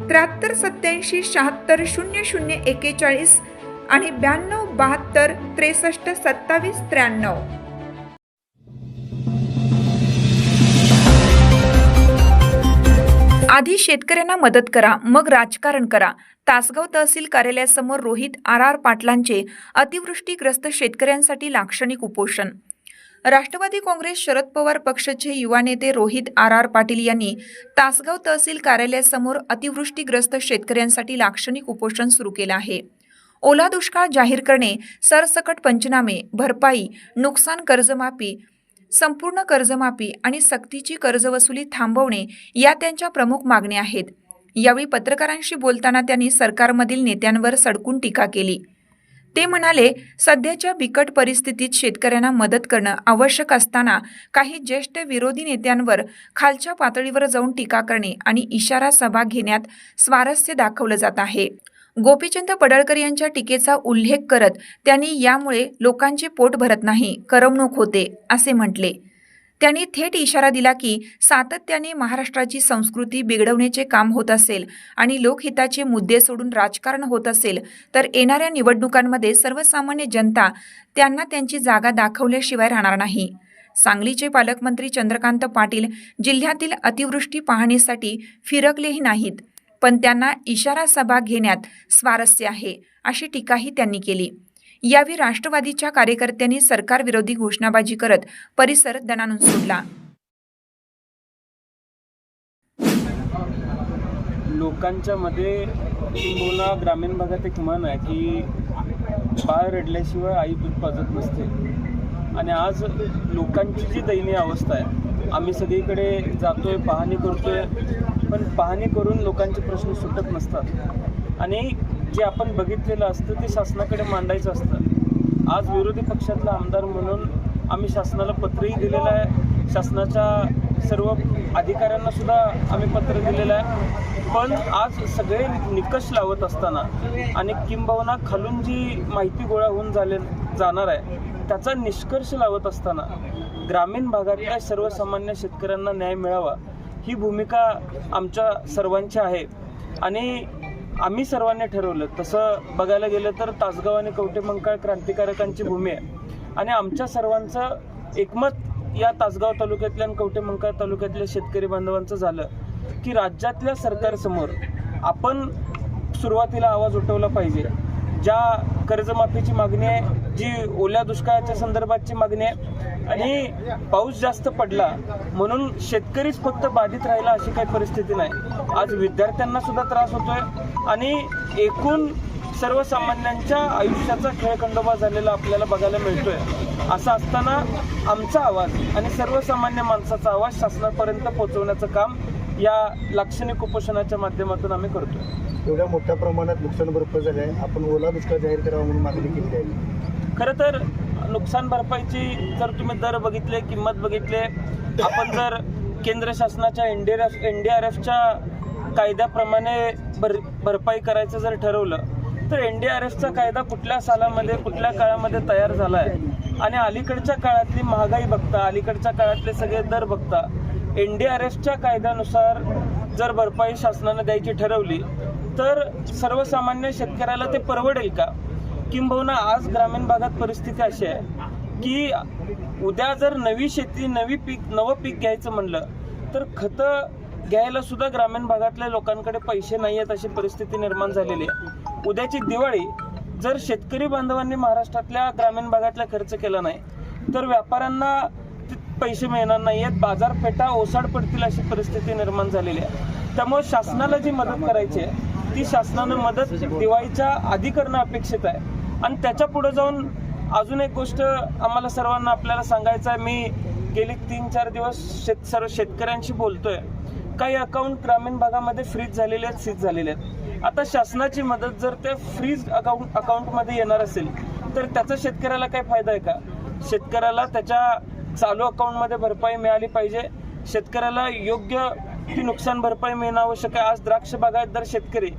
त्र्याहत्तर सत्याऐंशी शहात्तर शून्य शून्य एकेचाळीस आणि ब्याण्णव बहात्तर त्रेसष्ट सत्तावीस त्र्याण्णव. आधी शेतकऱ्यांना मदत करा मग राजकारण करा. तासगाव तहसील कार्यालयासमोर रोहित आर आर पाटलांचे अतिवृष्टीग्रस्त शेतकऱ्यांसाठी लाक्षणिक उपोषण. राष्ट्रवादी काँग्रेस शरद पवार पक्षाचे युवा नेते रोहित आर आर पाटील यांनी तासगाव तहसील कार्यालयासमोर अतिवृष्टीग्रस्त शेतकऱ्यांसाठी लाक्षणिक उपोषण सुरू केलं आहे. ओला दुष्काळ जाहीर करणे सरसकट पंचनामे भरपाई नुकसान कर्जमाफी संपूर्ण कर्जमाफी आणि सक्तीची कर्जवसुली थांबवणे या त्यांच्या प्रमुख मागण्या आहेत. यावेळी पत्रकारांशी बोलताना त्यांनी सरकारमधील नेत्यांवर सडकून टीका केली. ते म्हणाले सध्याच्या बिकट परिस्थितीत शेतकऱ्यांना मदत करणं आवश्यक असताना काही ज्येष्ठ विरोधी नेत्यांवर खालच्या पातळीवर जाऊन टीका करणे आणि इशारा सभा घेण्यात स्वारस्य दाखवलं जात आहे. गोपीचंद पडळकर यांच्या टीकेचा उल्लेख करत त्यांनी यामुळे लोकांचे पोट भरत नाही करमणूक होते असे म्हटले. त्यांनी थेट इशारा दिला की सातत्याने महाराष्ट्राची संस्कृती बिघडवण्याचे काम होत असेल आणि लोकहिताचे मुद्दे सोडून राजकारण होत असेल तर येणाऱ्या निवडणुकांमध्ये सर्वसामान्य जनता त्यांना त्यांची जागा दाखवल्याशिवाय राहणार नाही. सांगलीचे पालकमंत्री चंद्रकांत पाटील जिल्ह्यातील अतिवृष्टी पाहणीसाठी फिरकलेही नाहीत पण त्यांना इशारा सभा घेण्यात स्वारस्य आहे अशी टीकाही त्यांनी केली. यावेळी राष्ट्रवादीच्या कार्यकर्त्यांनी सरकारविरोधी घोषणाबाजी करत परिसर दणानून सोडला. लोकांच्या मध्ये किंबहुना ग्रामीण भागात एक म्हण आहे की बाळ रडल्याशिवाय आई दूध पाजत नसते. आणि आज लोकांची जी दयनीय अवस्था आहे आम्ही सगळीकडे जातोय पाहणी करतोय पण पाहणी करून लोकांचे प्रश्न सुटत नसतात. आणि जे आपण बघितलेलं असतं ते शासनाकडे मांडायचं असतं. आज विरोधी पक्षातला आमदार म्हणून आम्ही शासनाला पत्रही दिलेलं आहे. शासनाच्या सर्व अधिकाऱ्यांना सुद्धा आम्ही पत्र दिलेलं आहे. पण आज सगळे निकष लावत असताना आणि किंबहुना खालून जी माहिती गोळा होऊन झाले जाणार आहे त्याचा निष्कर्ष लावत असताना ग्रामीण भागातल्या सर्वसामान्य शेतकऱ्यांना न्याय मिळावा ही भूमिका आमच्या सर्वांची आहे. आणि आम्ही सर्वांनी ठरवलं तसं बघायला गेलं तर तासगाव आणि कवटेमंकाळ क्रांतिकारकांची भूमी आहे. आणि आमच्या सर्वांचं एकमत या तासगाव तालुक्यातल्या आणि कवटेमंकाळ तालुक्यातल्या शेतकरी बांधवांचं झालं की राज्यातल्या सरकारसमोर आपण सुरुवातीला आवाज उठवला पाहिजे. ज्या कर्जमाफीची मागणी आहे जी ओल्या दुष्काळाच्या संदर्भातची मागणी आहे आणि पाऊस जास्त पडला म्हणून शेतकरीच फक्त बाधित राहिला अशी काही परिस्थिती नाही. आज विद्यार्थ्यांना सुद्धा त्रास होतोय आणि एकूण सर्वसामान्यांच्या आयुष्याचा खेळखंडोबा झालेला आपल्याला बघायला मिळतोय. असं असताना आमचा आवाज आणि सर्वसामान्य माणसाचा आवाज शासनापर्यंत पोहोचवण्याचं काम या लाक्षणिक उपोषणाच्या माध्यमातून आम्ही करतोय. एवढ्या मोठ्या प्रमाणात नुकसान भरपाई झाली आहे. आपण ओला दुष्काळ जाहीर करावा म्हणून मागणी केली आहे. खरं तर नुकसान भरपाईची जर तुम्ही दर बघितले किंमत बघितले आपण जर केंद्र शासनाच्या N D F N D R एफच्या कायद्याप्रमाणे भर भरपाई करायचं जर ठरवलं तर एन डी आर एफचा कायदा कुठल्या सालामध्ये कुठल्या काळामध्ये तयार झाला आहे आणि अलीकडच्या काळातली महागाई बघता अलीकडच्या काळातले सगळे दर बघता एन डी आर एफच्या कायद्यानुसार जर भरपाई शासनानं द्यायची ठरवली तर सर्वसामान्य शेतकऱ्याला ते परवडेल का? किंबहुना आज ग्रामीण भागात परिस्थिती अशी आहे की उद्या जर नवी शेती नवी पीक नवं पीक घ्यायचं म्हणलं तर खतं घ्यायला सुद्धा ग्रामीण भागातल्या लोकांकडे पैसे नाही आहेत अशी परिस्थिती निर्माण झालेली आहे. उद्याची दिवाळी जर शेतकरी बांधवांनी महाराष्ट्रातल्या ग्रामीण भागातला खर्च केला नाही तर व्यापाऱ्यांना पैसे मिळणार नाही आहेत बाजारपेठा ओसाड पडतील अशी परिस्थिती निर्माण झालेली आहे. त्यामुळे शासनाला जी मदत करायची आहे ती शासनानं मदत दिवाळीच्या आधी करणं अपेक्षित आहे. आणि त्याच्या पुढे जाऊन अजून एक गोष्ट आम्हाला सर्वांना आपल्याला सांगायचं आहे. मी गेली तीन चार दिवस शेत सर्व शेतकऱ्यांशी बोलतोय. काही अकाउंट ग्रामीण भागामध्ये फ्रीज झालेले आहेत सीज झालेले आहेत. आता शासनाची मदत जर ते फ्रीज अकाउंट अकाउंटमध्ये येणार असेल तर त्याचा शेतकऱ्याला काय फायदा आहे का? शेतकऱ्याला त्याच्या चालू अकाउंटमध्ये भरपाई मिळाली पाहिजे. शेतकऱ्याला योग्य ती नुकसान भरपाई मिळणं आवश्यक आहे? आज द्राक्ष बागायतदार शेतकरी.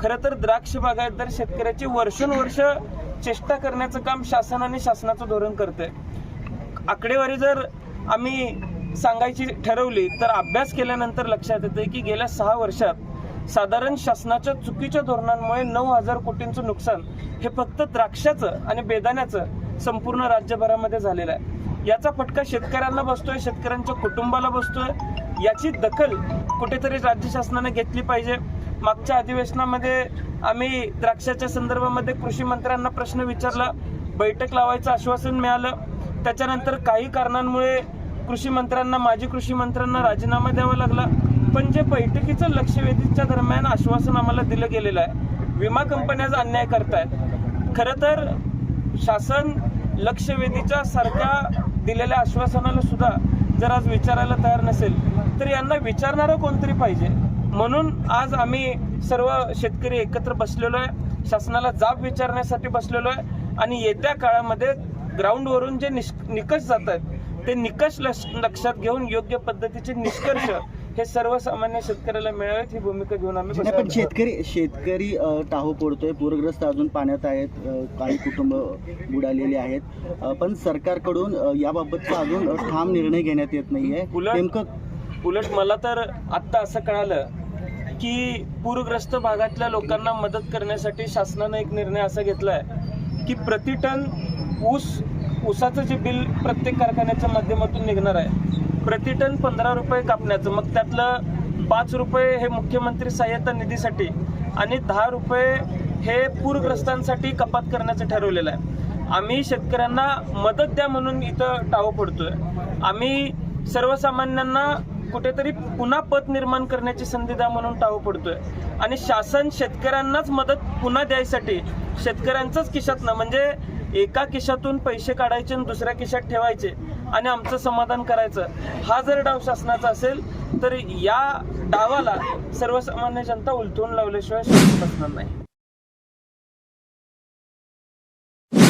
खरं तर द्राक्ष बागायतदार शेतकऱ्याची वर्षानुवर्ष चेष्टा करण्याचं काम शासन आणि शासनाचं धोरण करते आकडेवारी जर आम्ही सांगायची ठरवली तर अभ्यास केल्यानंतर लक्षात येते की गेल्या सहा वर्षात साधारण शासनाच्या चुकीच्या धोरणांमुळे नऊ हजार कोटींचं नुकसान हे फक्त द्राक्षाचं आणि बेदाण्याचं संपूर्ण राज्यभरामध्ये झालेलं आहे. याचा फटका शेतकऱ्यांना बसतोय शेतकऱ्यांच्या कुटुंबाला बसतोय याची दखल कुठेतरी राज्य शासनाने घेतली पाहिजे. मागच्या अधिवेशनामध्ये आम्ही द्राक्षाच्या संदर्भामध्ये कृषी मंत्र्यांना प्रश्न विचारला. बैठक लावायचं आश्वासन मिळालं. त्याच्यानंतर काही कारणांमुळे कृषी मंत्र्यांना माजी कृषी मंत्र्यांना राजीनामा द्यावा लागला. पण जे बैठकीचं लक्षवेधीच्या दरम्यान आश्वासन आम्हाला दिलं गेलेलं आहे विमा कंपन्याचा अन्याय करतायत. खरं तर शासन लक्षवेधीच्या सारख्या दिलेल्या आश्वासनाला सुद्धा जर आज विचारायला तयार नसेल तर यांना विचारणारं कोणतरी पाहिजे. म्हणून आज आम्ही सर्व शेतकरी एकत्र बसलेलो आहे. शासनाला जाब विचारण्यासाठी बसलेलो आहे. आणि येत्या काळामध्ये ग्राउंडवरून जे निष् निकष जात आहेत ते निकष लक्ष- लक्षात घेऊन योग्य पद्धतीचे निष्कर्ष हे सर्वसामान्य शेतकऱ्याला मिळावेत ही भूमिका घेऊन आम्ही नाही, पण. शेतकरी शेतकरी टाहो पडतोय पूरग्रस्त अजून पाण्यात आहेत काही कुटुंब बुडालेली आहेत पण सरकारकडून याबाबतचा अजून ठाम निर्णय घेण्यात येत नाहीये नेमकं उलट मला तर आत्ता असं कळालं की पूरग्रस्त भागातल्या लोकांना मदत करण्यासाठी शासनानं एक निर्णय असा घेतलाय की प्रति टन ऊस ऊसाचं जे बिल प्रत्येक कारखान्याच्या माध्यमातून निघणार आहे प्रति टन पंधरा रुपये कापण्याचं मग त्यातलं पाच रुपये हे मुख्यमंत्री सहाय्यता निधीसाठी आणि दहा रुपये हे पूरग्रस्तांसाठी कपात करण्याचं ठरवलेलं आहे. आम्ही शेतकऱ्यांना मदत द्या म्हणून इथं टावं पडतोय आम्ही सर्वसामान्यांना कुठेतरी पुन्हा पत निर्माण करण्याची संधी द्या म्हणून टावं पडतोय आणि शासन शेतकऱ्यांनाच मदत पुन्हा द्यायसाठी शेतकऱ्यांचंच खिशातनं म्हणजे एका खिशातून पैसे काढायचे आणि दुसऱ्या खिशात ठेवायचे आणि आमचं समाधान करायचं. हा जर डाव शासनाचा असेल तर या डावाला सर्वसामान्य जनता उलथून लावल्याशिवाय शासन बसणार नाही.